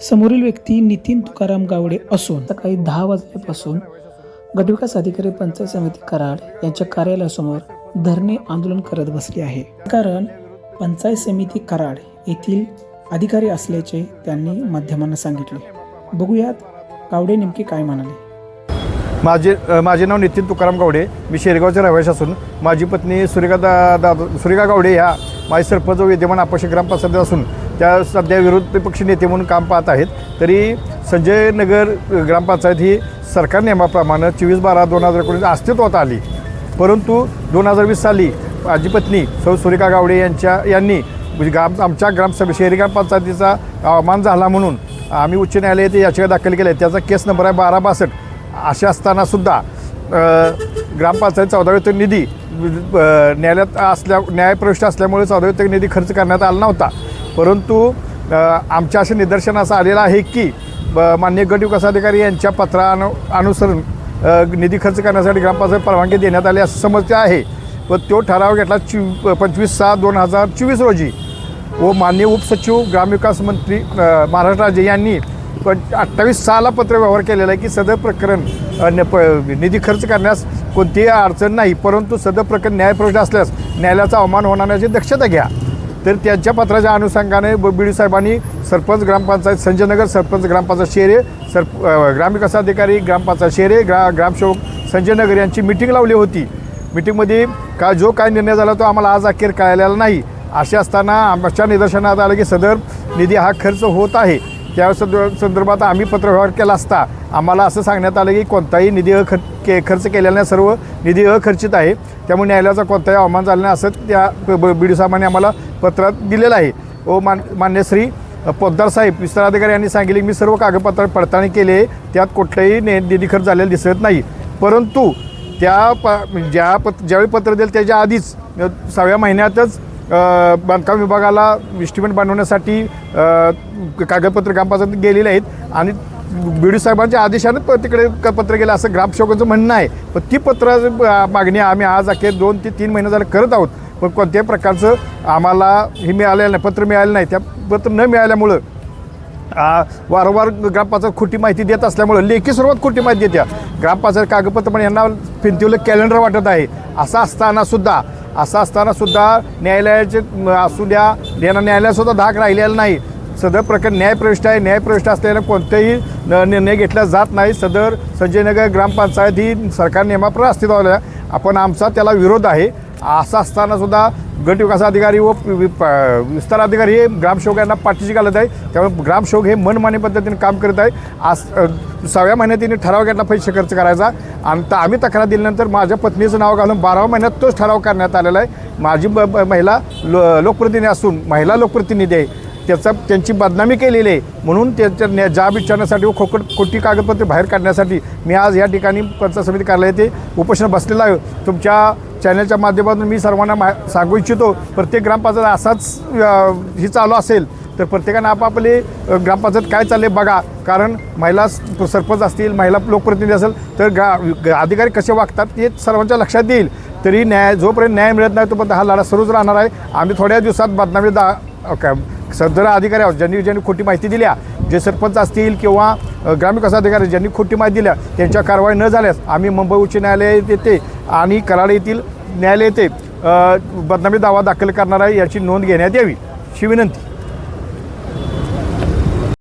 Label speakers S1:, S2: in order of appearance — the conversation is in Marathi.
S1: समोरील व्यक्ती नितीन तुकाराम गावडे असून सकाळी दहा वाजल्यापासून गटविकास अधिकारी पंचायत समिती कराड यांच्या कार्यालयासमोर धरणे आंदोलन करत बसले आहे. कारण पंचायत समिती कराड येथील अधिकारी असल्याचे त्यांनी माध्यमांना सांगितले. बघूयात गावडे नेमके काय म्हणाले.
S2: माझे माझे नाव नितीन तुकाराम गावडे. मी शेरगावचे रहिवासी असून माझी पत्नी सुरेखा दा दा सुरेखा गावडे ह्या माझे सरपंच व विद्यमान अपक्ष ग्रामपंचायत असून त्या सध्या विरोधी पक्ष नेते म्हणून काम पाहत आहेत. तरी संजय नगर ग्रामपंचायत ही सरकार नियमाप्रमाणे चोवीस बारा दोन हजार एकोणीस अस्तित्वात आली. परंतु दोन हजार वीस साली माझी पत्नी सौ सुरेखा गावडे यांच्या यांनी म्हणजे ग्राम आमच्या ग्रामसभे शहरी ग्रामपंचायतीचा अवमान झाला म्हणून आम्ही उच्च न्यायालयात याचिका दाखल केल्या. आहे त्याचा केस नंबर आहे बारा बासष्ट. अशा असतानासुद्धा ग्रामपंचायत चौदाव्यत निधी न्यायालयात असल्या न्यायप्रविष्ट असल्यामुळे चौदाव्यत निधी खर्च करण्यात आला नव्हता. परंतु आमच्या असे निदर्शन असं आलेलं आहे की ब- माननीय गट विकास अधिकारी यांच्या पत्रानु अनुसरून निधी खर्च करण्यासाठी ग्रामपंचायत परवानगी देण्यात आली असं समजते आहे व तो ठराव घेतला चि पंचवीस सहा दोन हजार चोवीस रोजी. व माननीय उपसचिव ग्रामविकास मंत्री महाराष्ट्र राज्य यांनी पण अठ्ठावीस सहाला पत्र व्यवहार केलेला आहे की सदर प्रकरण प- निधी खर्च करण्यास कोणतीही अडचण नाही परंतु सदर प्रकरण न्यायप्रविष्ट असल्यास न्यायालयाचा अवमान होणार याची दक्षता घ्या. तर त्यांच्या पत्राच्या अनुषंगाने ब- बीडी साहेबांनी सरपंच ग्रामपंचायत संजयनगर सरपंच ग्रामपंचायत शेरे सरप अ, ग्रामविकास अधिकारी ग्रामपंचायत शेरे ग्रा ग्रामसेवक संजयनगर यांची मिटिंग लावली होती. मिटिंगमध्ये का जो काय निर्णय झाला तो आम्हाला आज अखेर कळलेला नाही. असे असताना आमच्या निदर्शनात आलं की सदर निधी हा खर्च होत आहे. त्या संद- संदर्भात आम्ही पत्रव्यवहार केला असता आम्हाला असं सांगण्यात आलं की कोणताही निधी अखर के खर्च केलेला नाही सर्व निधी अखर्चित आहे. त्यामुळे न्यायालयाचा कोणताही अवमान झाला नाही असं त्या बी डी साहेबांनी आम्हाला पत्रात दिलेलं आहे. व मान मान्य श्री पोद्दार साहेब विस्ताराधिकारी यांनी सांगितले की मी सर्व कागदपत्र पडताळणी केले त्यात कुठलाही ने निधी खर्च झालेला दिसत नाही. परंतु त्या प ज्या पत ज्यावेळी पत्र दिलं त्याच्या आधीच सहाव्या महिन्यातच बांधकाम विभागाला इस्टिमेट बनवण्यासाठी कागदपत्र ग्रामपंचायतीत गेलेले आहेत आणि बी साहेबांच्या आदेशानं प तिकडे क- पत्र गेलं असं ग्रामसेवकांचं म्हणणं आहे. पण ती पत्र मागणी आम्ही आज अखेर दोन ते तीन महिने झाले करत आहोत. पण कोणत्याही प्रकारचं आम्हाला हे मिळालेलं नाही पत्र मिळालं नाही. त्या पत्र न मिळाल्यामुळं वारंवार ग्रामपंचायत खोटी माहिती देत असल्यामुळं लेखी सर्वात खोटी माहिती देत्या. ग्रामपंचायत कागदपत्र पण यांना भिंतीवलं कॅलेंडर वाटत आहे. असं असतानासुद्धा असं असतानासुद्धा न्यायालयाचे असू द्या यांना न्यायालयातसुद्धा धाक राहिलेला नाही. सदर प्रकरण न्यायप्रविष्ट आहे. न्यायप्रविष्ट असल्यानं कोणतेही न- निर्णय घेतला जात नाही. सदर संजयनगर ग्रामपंचायत ही सरकार नियमाप्रमाणे अस्तित्वात आपण आमचा त्याला विरोध आहे. असं असताना सुद्धा अधिकारी व वि- प- विस्तार अधिकारी हे ग्रामसेवकांना पाठीशी घालत आहे. त्यामुळे ग्रामसेवक हे मनमानी पद्धतीने काम करत आहे. आज सहाव्या महिन्यात तिने ठराव घेतला पैसे खर्च करायचा. आणि तर आम्ही तक्रार दिल्यानंतर माझ्या पत्नीचं नाव घालून बाराव्या महिन्यात तोच ठराव करण्यात आलेला आहे. माझी महिला लो लोकप्रतिनिधी असून महिला लोकप्रतिनिधी आहे. त्याचा त्यांची बदनामी केलेली आहे. म्हणून त्याच्या न्या- जाब विचारण्यासाठी व खोकट खोटी कागदपत्रे बाहेर काढण्यासाठी मी आज या ठिकाणी पंचायत समिती कार्यालय ते उपोषण बसलेलं आहे. तुमच्या चॅनलच्या माध्यमातून मी सर्वांना मा सांगू इच्छितो प्रत्येक ग्रामपंचायत असाच ही चालू असेल तर प्रत्येकानं आपापले ग्रामपंचायत काय चालले बघा. कारण महिला सरपंच असतील महिला लोकप्रतिनिधी असेल तर गा अधिकारी कसे वागतात हे सर्वांच्या लक्षात येईल. तरी न्याय जोपर्यंत न्याय मिळत नाही तोपर्यंत हा लढा सुरूच राहणार आहे. आम्ही थोड्या दिवसात बदनामी दा काय सदर अधिकारी आहोत ज्यांनी ज्यांनी खोटी माहिती दिल्या जे सरपंच असतील किंवा ग्रामविकास अधिकारी ज्यांनी खोटी माहिती दिल्या त्यांच्या कारवाई न झाल्यास आम्ही मुंबई उच्च न्यायालय येते आणि कराड येथील न्यायालय येथे बदनामी दावा दाखल करणार आहे याची नोंद घेण्यात यावी. अशी विनंती.